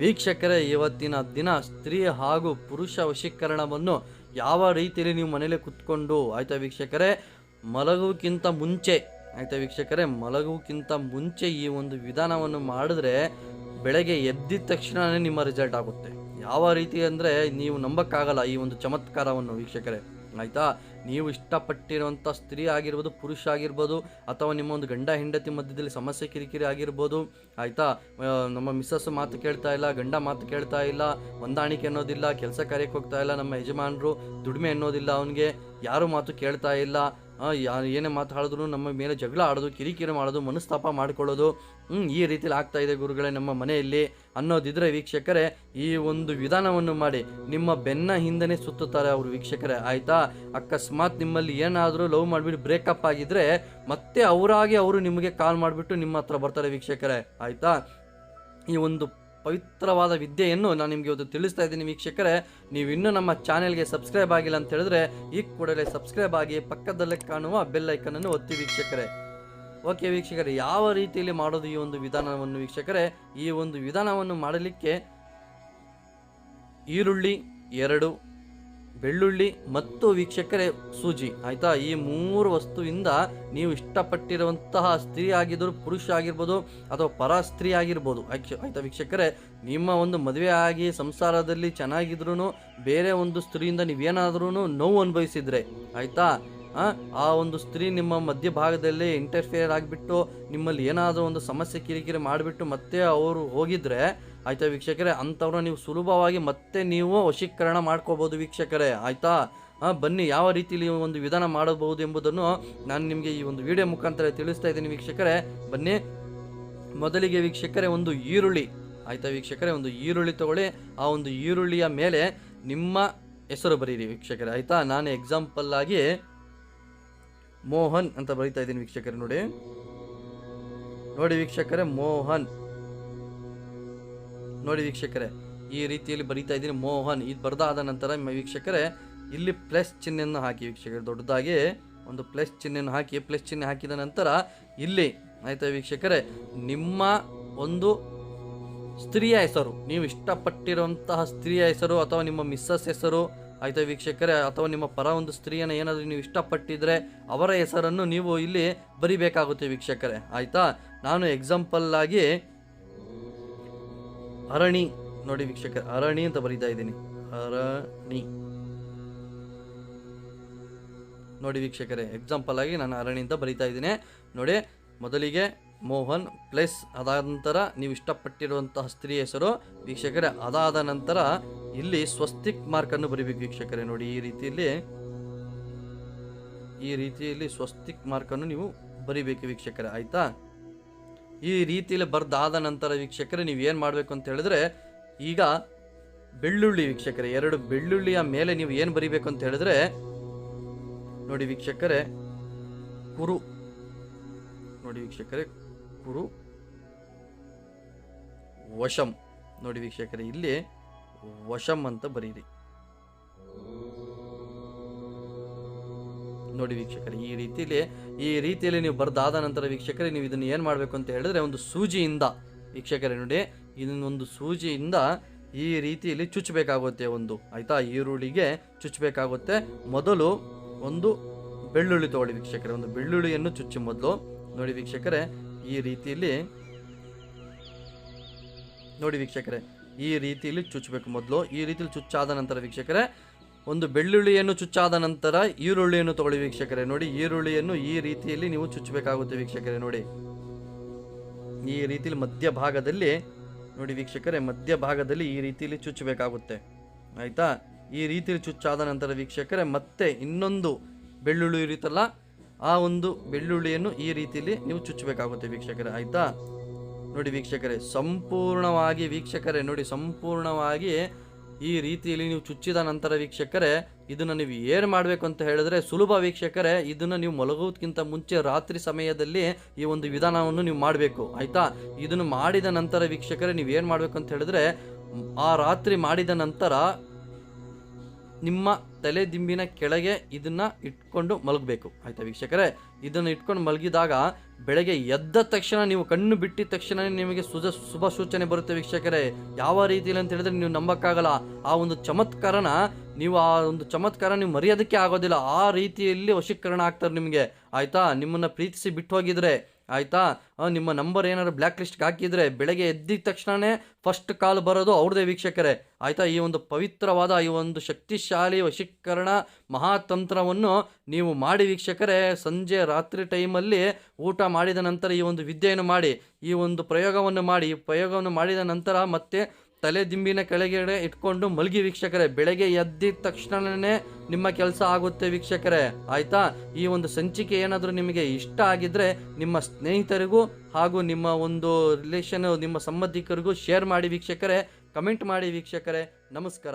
ವೀಕ್ಷಕರೇ, ಇವತ್ತಿನ ದಿನ ಸ್ತ್ರೀ ಹಾಗೂ ಪುರುಷ ವಶೀಕರಣವನ್ನು ಯಾವ ರೀತಿಯಲ್ಲಿ ನೀವು ಮನೇಲಿ ಕುತ್ಕೊಂಡು, ಆಯ್ತಾ ವೀಕ್ಷಕರೇ? ಮಲಗುವಕ್ಕಿಂತ ಮುಂಚೆ, ಆಯ್ತಾ ವೀಕ್ಷಕರೇ, ಮಲಗುವಕ್ಕಿಂತ ಮುಂಚೆ ಈ ಒಂದು ವಿಧಾನವನ್ನು ಮಾಡಿದ್ರೆ ಬೆಳಗ್ಗೆ ಎದ್ದಿದ ತಕ್ಷಣವೇ ನಿಮ್ಮ ರಿಸಲ್ಟ್ ಆಗುತ್ತೆ. ಯಾವ ರೀತಿ ಅಂದರೆ ನೀವು ನಂಬಕ್ಕಾಗಲ್ಲ ಈ ಒಂದು ಚಮತ್ಕಾರವನ್ನು ವೀಕ್ಷಕರೇ. ಆಯ್ತಾ ನೀವು ಇಷ್ಟಪಟ್ಟಿರುವಂಥ ಸ್ತ್ರೀ ಆಗಿರ್ಬೋದು, ಪುರುಷ ಆಗಿರ್ಬೋದು, ಅಥವಾ ನಿಮ್ಮ ಒಂದು ಗಂಡ ಹೆಂಡತಿ ಮಧ್ಯದಲ್ಲಿ ಸಮಸ್ಯೆ ಕಿರಿಕಿರಿ ಆಗಿರ್ಬೋದು, ಆಯಿತಾ? ನಮ್ಮ ಮಿಸ್ಸಸ್ ಮಾತು ಕೇಳ್ತಾ ಇಲ್ಲ, ಗಂಡ ಮಾತು ಕೇಳ್ತಾ ಇಲ್ಲ, ಹೊಂದಾಣಿಕೆ ಅನ್ನೋದಿಲ್ಲ, ಕೆಲಸ ಕಾರ್ಯಕ್ಕೆ ಹೋಗ್ತಾ ಇಲ್ಲ, ನಮ್ಮ ಯಜಮಾನರು ದುಡಿಮೆ ಅನ್ನೋದಿಲ್ಲ ಅವನಿಗೆ, ಯಾರು ಮಾತು ಕೇಳ್ತಾ ಇಲ್ಲ. ಏನೇ ಮಾತಾಡಿದ್ರು ನಮ್ಮ ಮೇಲೆ ಜಗಳ ಆಡೋದು, ಕಿರಿಕಿರಿ ಮಾಡೋದು, ಮನಸ್ತಾಪ ಮಾಡ್ಕೊಳ್ಳೋದು ಈ ರೀತಿಲಿ ಆಗ್ತಾ ಇದೆ ಗುರುಗಳೇ ನಮ್ಮ ಮನೆಯಲ್ಲಿ ಅನ್ನೋದಿದ್ರೆ ವೀಕ್ಷಕರೇ, ಈ ಒಂದು ವಿಧಾನವನ್ನು ಮಾಡಿ. ನಿಮ್ಮ ಬೆನ್ನ ಹಿಂದೆನೇ ಸುತ್ತುತ್ತಾರೆ ಅವರು ವೀಕ್ಷಕರೇ, ಆಯ್ತಾ? ಅಕಸ್ಮಾತ್ ನಿಮ್ಮಲ್ಲಿ ಏನಾದರೂ ಲವ್ ಮಾಡಿಬಿಟ್ಟು ಬ್ರೇಕಪ್ ಆಗಿದ್ರೆ ಮತ್ತೆ ಅವರಾಗಿ ಅವರು ನಿಮಗೆ ಕಾಲ್ ಮಾಡಿಬಿಟ್ಟು ನಿಮ್ಮ ಹತ್ರ ಬರ್ತಾರೆ ವೀಕ್ಷಕರೇ, ಆಯ್ತಾ? ಈ ಒಂದು ಪವಿತ್ರವಾದ ವಿದ್ಯೆಯನ್ನು ನಾನು ನಿಮಗೆ ಇವತ್ತು ತಿಳಿಸ್ತಾ ಇದ್ದೀನಿ ವೀಕ್ಷಕರೇ. ನೀವು ಇನ್ನೂ ನಮ್ಮ ಚಾನೆಲ್ಗೆ ಸಬ್ಸ್ಕ್ರೈಬ್ ಆಗಿಲ್ಲ ಅಂತ ಹೇಳಿದ್ರೆ ಈ ಕೂಡಲೇ ಸಬ್ಸ್ಕ್ರೈಬ್ ಆಗಿ ಪಕ್ಕದಲ್ಲೇ ಕಾಣುವ ಬೆಲ್ ಐಕನನ್ನು ಒತ್ತಿ ವೀಕ್ಷಕರೇ. ಓಕೆ ವೀಕ್ಷಕರೇ, ಯಾವ ರೀತಿಯಲ್ಲಿ ಮಾಡೋದು ಈ ಒಂದು ವಿಧಾನವನ್ನು ವೀಕ್ಷಕರೇ? ಈ ಒಂದು ವಿಧಾನವನ್ನು ಮಾಡಲಿಕ್ಕೆ ಈರುಳ್ಳಿ ಎರಡು ಬೆಳ್ಳುಳ್ಳಿ ಮತ್ತು ವೀಕ್ಷಕರೇ ಸೂಜಿ. ಆಯಿತಾ? ಈ ಮೂರು ವಸ್ತುವಿಂದ ನೀವು ಇಷ್ಟಪಟ್ಟಿರುವಂತಹ ಸ್ತ್ರೀ ಆಗಿದ್ದರೂ ಪುರುಷ ಆಗಿರ್ಬೋದು ಅಥವಾ ಪರ ಸ್ತ್ರೀ ಆಗಿರ್ಬೋದು. ಆಯ್ತಾ ವೀಕ್ಷಕರೇ? ನಿಮ್ಮ ಒಂದು ಮದುವೆ ಆಗಿ ಸಂಸಾರದಲ್ಲಿ ಚೆನ್ನಾಗಿದ್ರೂ ಬೇರೆ ಒಂದು ಸ್ತ್ರೀಯಿಂದ ನೀವೇನಾದ್ರೂ ನೋವು ಅನುಭವಿಸಿದ್ರೆ, ಆಯ್ತಾ? ಆ, ಒಂದು ಸ್ತ್ರೀ ನಿಮ್ಮ ಮಧ್ಯಭಾಗದಲ್ಲಿ ಇಂಟರ್ಫಿಯರ್ ಆಗಿಬಿಟ್ಟು ನಿಮ್ಮಲ್ಲಿ ಏನಾದರೂ ಒಂದು ಸಮಸ್ಯೆ ಕಿರಿಕಿರಿ ಮಾಡಿಬಿಟ್ಟು ಮತ್ತೆ ಅವರು ಹೋಗಿದ್ರೆ ಆಯ್ತಾ ವೀಕ್ಷಕರೇ? ಅಂಥವ್ರನ್ನ ನೀವು ಸುಲಭವಾಗಿ ಮತ್ತೆ ನೀವು ವಶೀಕರಣ ಮಾಡ್ಕೋಬೋದು ವೀಕ್ಷಕರೇ ಆಯ್ತಾ? ಹಾಂ ಬನ್ನಿ ಯಾವ ರೀತಿಯಲ್ಲಿ ಒಂದು ವಿಧಾನ ಮಾಡಬಹುದು ಎಂಬುದನ್ನು ನಾನು ನಿಮಗೆ ಈ ಒಂದು ವಿಡಿಯೋ ಮುಖಾಂತರ ತಿಳಿಸ್ತಾ ಇದ್ದೀನಿ ವೀಕ್ಷಕರೇ. ಬನ್ನಿ ಮೊದಲಿಗೆ ವೀಕ್ಷಕರೇ ಒಂದು ಈರುಳ್ಳಿ ಆಯ್ತಾ ವೀಕ್ಷಕರೇ? ಒಂದು ಈರುಳ್ಳಿ ತಗೊಳ್ಳಿ. ಆ ಒಂದು ಈರುಳ್ಳಿಯ ಮೇಲೆ ನಿಮ್ಮ ಹೆಸರು ಬರೀರಿ ವೀಕ್ಷಕರೇ ಆಯಿತಾ? ನಾನು ಎಕ್ಸಾಂಪಲ್ ಆಗಿ ಮೋಹನ್ ಅಂತ ಬರೀತಾ ಇದ್ದೀನಿ ವೀಕ್ಷಕರೇ ನೋಡಿ. ನೋಡಿ ವೀಕ್ಷಕರೇ, ಮೋಹನ್. ನೋಡಿ ವೀಕ್ಷಕರೇ, ಈ ರೀತಿಯಲ್ಲಿ ಬರೀತಾ ಇದ್ದೀನಿ ಮೋಹನ್. ಇದು ಬರೆದಾದ ನಂತರ ನಿಮ್ಮ ವೀಕ್ಷಕರೇ, ಇಲ್ಲಿ ಪ್ಲಸ್ ಚಿಹ್ನೆಯನ್ನು ಹಾಕಿ ವೀಕ್ಷಕರು, ದೊಡ್ಡದಾಗಿ ಒಂದು ಪ್ಲಸ್ ಚಿಹ್ನೆಯನ್ನು ಹಾಕಿ ಪ್ಲಸ್ ಚಿಹ್ನೆ ಹಾಕಿದ ನಂತರ ಇಲ್ಲಿ, ಆಯ್ತಾ ವೀಕ್ಷಕರೇ, ನಿಮ್ಮ ಒಂದು ಸ್ತ್ರೀಯ ಹೆಸರು. ನೀವು ಇಷ್ಟಪಟ್ಟಿರುವಂತಹ ಸ್ತ್ರೀಯ ಹೆಸರು ಅಥವಾ ನಿಮ್ಮ ಮಿಸ್ಸಸ್ ಹೆಸರು ಆಯ್ತಾ ವೀಕ್ಷಕರೇ, ಅಥವಾ ನಿಮ್ಮ ಪರ ಒಂದು ಸ್ತ್ರೀಯನ್ನು ಏನಾದರೂ ನೀವು ಇಷ್ಟಪಟ್ಟಿದ್ರೆ ಅವರ ಹೆಸರನ್ನು ನೀವು ಇಲ್ಲಿ ಬರಿಬೇಕಾಗುತ್ತೆ ವೀಕ್ಷಕರೇ, ಆಯ್ತಾ? ನಾನು ಎಕ್ಸಾಂಪಲ್ ಆಗಿ ಅರಣಿ, ನೋಡಿ ವೀಕ್ಷಕರೇ, ಅರಣಿ ಅಂತ ಬರೀತಾ ಇದ್ದೀನಿ. ಅರಣಿ. ನೋಡಿ ವೀಕ್ಷಕರೇ ಎಕ್ಸಾಂಪಲ್ ಆಗಿ ನಾನು ಅರಣಿ ಅಂತ ಬರೀತಾ ಇದ್ದೀನಿ. ನೋಡಿ, ಮೊದಲಿಗೆ ಮೋಹನ್ ಪ್ಲಸ್ ಅದಾದ ನಂತರ ನೀವು ಇಷ್ಟಪಟ್ಟಿರುವಂತಹ ಸ್ತ್ರೀ ಹೆಸರು ವೀಕ್ಷಕರೇ, ಅದಾದ ನಂತರ ಇಲ್ಲಿ ಸ್ವಸ್ತಿಕ್ ಮಾರ್ಕನ್ನು ಬರಿಬೇಕು ವೀಕ್ಷಕರೇ. ನೋಡಿ, ಈ ರೀತಿಯಲ್ಲಿ ಈ ರೀತಿಯಲ್ಲಿ ಸ್ವಸ್ತಿಕ್ ಮಾರ್ಕನ್ನು ನೀವು ಬರಿಬೇಕು ವೀಕ್ಷಕರೇ, ಆಯ್ತಾ? ಈ ರೀತಿಯಲ್ಲಿ ಬರ್ದಾದ ನಂತರ ವೀಕ್ಷಕರೇ, ನೀವು ಏನು ಮಾಡಬೇಕು ಅಂತ ಹೇಳಿದ್ರೆ, ಈಗ ಬೆಳ್ಳುಳ್ಳಿ ವೀಕ್ಷಕರೇ, ಎರಡು ಬೆಳ್ಳುಳ್ಳಿಯ ಮೇಲೆ ನೀವು ಏನು ಬರಿಬೇಕು ಅಂತ ಹೇಳಿದ್ರೆ, ನೋಡಿ ವೀಕ್ಷಕರೇ, ಕುರು, ನೋಡಿ ವೀಕ್ಷಕರೇ ಕುರು ವಶಂ. ನೋಡಿ ವೀಕ್ಷಕರೇ, ಇಲ್ಲಿ ವಶಂ ಅಂತ ಬರೀರಿ. ನೋಡಿ ವೀಕ್ಷಕರೇ, ಈ ರೀತಿಯಲ್ಲಿ ಈ ರೀತಿಯಲ್ಲಿ ನೀವು ಬರೆದಾದ ನಂತರ ವೀಕ್ಷಕರೇ, ನೀವು ಇದನ್ನು ಏನು ಮಾಡಬೇಕು ಅಂತ ಹೇಳಿದ್ರೆ, ಒಂದು ಸೂಜಿಯಿಂದ, ವೀಕ್ಷಕರೇ ನೋಡಿ ಇದನ್ನೊಂದು ಸೂಜಿಯಿಂದ ಈ ರೀತಿಯಲ್ಲಿ ಚುಚ್ಚಬೇಕಾಗುತ್ತೆ ಒಂದು, ಆಯಿತಾ? ಈರುಳ್ಳಿಗೆ ಚುಚ್ಚಬೇಕಾಗುತ್ತೆ ಮೊದಲು ಒಂದು ಬೆಳ್ಳುಳ್ಳಿ ತಗೊಳ್ಳಿ ವೀಕ್ಷಕರೇ, ಒಂದು ಬೆಳ್ಳುಳ್ಳಿಯನ್ನು ಚುಚ್ಚಿ ಮೊದಲು. ನೋಡಿ ವೀಕ್ಷಕರೇ ಈ ರೀತಿಯಲ್ಲಿ ನೋಡಿ ವೀಕ್ಷಕರೇ, ಈ ರೀತಿಯಲ್ಲಿ ಚುಚ್ಚಬೇಕು ಮೊದಲು. ಈ ರೀತಿಯಲ್ಲಿ ಚುಚ್ಚಾದ ನಂತರ ವೀಕ್ಷಕರೇ, ಒಂದು ಬೆಳ್ಳುಳ್ಳಿಯನ್ನು ಚುಚ್ಚಾದ ನಂತರ ಈರುಳ್ಳಿಯನ್ನು ತಗೊಳ್ಳಿ ವೀಕ್ಷಕರೇ. ನೋಡಿ, ಈರುಳ್ಳಿಯನ್ನು ಈ ರೀತಿಯಲ್ಲಿ ನೀವು ಚುಚ್ಚಬೇಕಾಗುತ್ತೆ ವೀಕ್ಷಕರೇ, ನೋಡಿ. ಈ ರೀತಿಯಲ್ಲಿ ಮಧ್ಯಭಾಗದಲ್ಲಿ, ನೋಡಿ ವೀಕ್ಷಕರೇ, ಮಧ್ಯಭಾಗದಲ್ಲಿ ಈ ರೀತಿಯಲ್ಲಿ ಚುಚ್ಚಬೇಕಾಗುತ್ತೆ. ಆಯ್ತಾ? ಈ ರೀತಿಯಲ್ಲಿ ಚುಚ್ಚಾದ ನಂತರ ವೀಕ್ಷಕರೇ, ಮತ್ತೆ ಇನ್ನೊಂದು ಬೆಳ್ಳುಳ್ಳಿ ಇರುತ್ತಲ್ಲ ಆ ಒಂದು ಬೆಳ್ಳುಳ್ಳಿಯನ್ನು ಈ ರೀತಿಯಲ್ಲಿ ನೀವು ಚುಚ್ಚಬೇಕಾಗುತ್ತೆ ವೀಕ್ಷಕರೇ, ಆಯ್ತಾ? ನೋಡಿ ವೀಕ್ಷಕರೇ, ಸಂಪೂರ್ಣವಾಗಿ ವೀಕ್ಷಕರೇ, ನೋಡಿ ಸಂಪೂರ್ಣವಾಗಿ ಈ ರೀತಿಯಲ್ಲಿ ನೀವು ಚುಚ್ಚಿದ ನಂತರ ವೀಕ್ಷಕರೇ, ಇದನ್ನು ನೀವು ಏನು ಮಾಡಬೇಕು ಅಂತ ಹೇಳಿದ್ರೆ ಸುಲಭ ವೀಕ್ಷಕರೇ, ಇದನ್ನು ನೀವು ಮಲಗೋದಕ್ಕಿಂತ ಮುಂಚೆ ರಾತ್ರಿ ಸಮಯದಲ್ಲಿ ಈ ಒಂದು ವಿಧಾನವನ್ನು ನೀವು ಮಾಡಬೇಕು, ಆಯ್ತಾ? ಇದನ್ನು ಮಾಡಿದ ನಂತರ ವೀಕ್ಷಕರೇ, ನೀವು ಏನು ಮಾಡಬೇಕು ಅಂತ ಹೇಳಿದ್ರೆ, ಆ ರಾತ್ರಿ ಮಾಡಿದ ನಂತರ ನಿಮ್ಮ ತಲೆ ದಿಂಬಿನ ಕೆಳಗೆ ಇದನ್ನ ಇಟ್ಕೊಂಡು ಮಲಗಬೇಕು. ಆಯ್ತಾ ವೀಕ್ಷಕರೇ? ಇದನ್ನು ಇಟ್ಕೊಂಡು ಮಲಗಿದಾಗ ಬೆಳಗ್ಗೆ ಎದ್ದ ತಕ್ಷಣ ನೀವು ಕಣ್ಣು ಬಿಟ್ಟಿದ ತಕ್ಷಣ ನಿಮಗೆ ಸುಜ ಶುಭ ಸೂಚನೆ ಬರುತ್ತೆ ವೀಕ್ಷಕರೇ. ಯಾವ ರೀತಿಯಲ್ಲಿ ಅಂತ ಹೇಳಿದ್ರೆ ನೀವು ನಂಬಕ್ಕಾಗಲ್ಲ. ಆ ಒಂದು ಚಮತ್ಕಾರನ ನೀವು ಆ ಒಂದು ಚಮತ್ಕಾರ ನೀವು ಮರೆಯೋದಕ್ಕೆ ಆಗೋದಿಲ್ಲ. ಆ ರೀತಿಯಲ್ಲಿ ವಶೀಕರಣ ಆಗ್ತಾರೆ ನಿಮಗೆ. ಆಯಿತಾ? ನಿಮ್ಮನ್ನು ಪ್ರೀತಿಸಿ ಬಿಟ್ಟು ಹೋಗಿದ್ರೆ ಆಯಿತಾ ನಿಮ್ಮ ನಂಬರ್ ಏನಾದ್ರು ಬ್ಲ್ಯಾಕ್ ಲಿಸ್ಟ್ಗೆ ಹಾಕಿದರೆ, ಬೆಳಗ್ಗೆ ಎದ್ದಿದ ತಕ್ಷಣವೇ ಫಸ್ಟ್ ಕಾಲ್ ಬರೋದು ಅವ್ರದೇ ವೀಕ್ಷಕರೇ. ಆಯಿತಾ? ಈ ಒಂದು ಪವಿತ್ರವಾದ, ಈ ಒಂದು ಶಕ್ತಿಶಾಲಿ ವಶೀಕರಣ ಮಹಾತಂತ್ರವನ್ನು ನೀವು ಮಾಡಿ ವೀಕ್ಷಕರೇ. ಸಂಜೆ ರಾತ್ರಿ ಟೈಮಲ್ಲಿ ಊಟ ಮಾಡಿದ ನಂತರ ಈ ಒಂದು ವಿದ್ಯೆಯನ್ನು ಮಾಡಿ, ಈ ಒಂದು ಪ್ರಯೋಗವನ್ನು ಮಾಡಿ, ಈ ಪ್ರಯೋಗವನ್ನು ಮಾಡಿದ ನಂತರ ಮತ್ತೆ ತಲೆ ದಿಂಬಿನ ಕೆಳಗಡೆ ಇಟ್ಕೊಂಡು ಮಲಗಿ ವೀಕ್ಷಕರೇ, ಬೆಳಗ್ಗೆ ಎದ್ದಿದ ತಕ್ಷಣನೇ ನಿಮ್ಮ ಕೆಲಸ ಆಗುತ್ತೆ ವೀಕ್ಷಕರೇ. ಆಯ್ತಾ? ಈ ಒಂದು ಸಂಚಿಕೆ ಏನಾದರೂ ನಿಮಗೆ ಇಷ್ಟ ಆಗಿದ್ರೆ ನಿಮ್ಮ ಸ್ನೇಹಿತರಿಗೂ ಹಾಗೂ ನಿಮ್ಮ ಒಂದು ರಿಲೇಷನ್ ನಿಮ್ಮ ಸಂಬಂಧಿಕರಿಗೂ ಶೇರ್ ಮಾಡಿ ವೀಕ್ಷಕರೇ. ಕಮೆಂಟ್ ಮಾಡಿ ವೀಕ್ಷಕರೇ. ನಮಸ್ಕಾರ.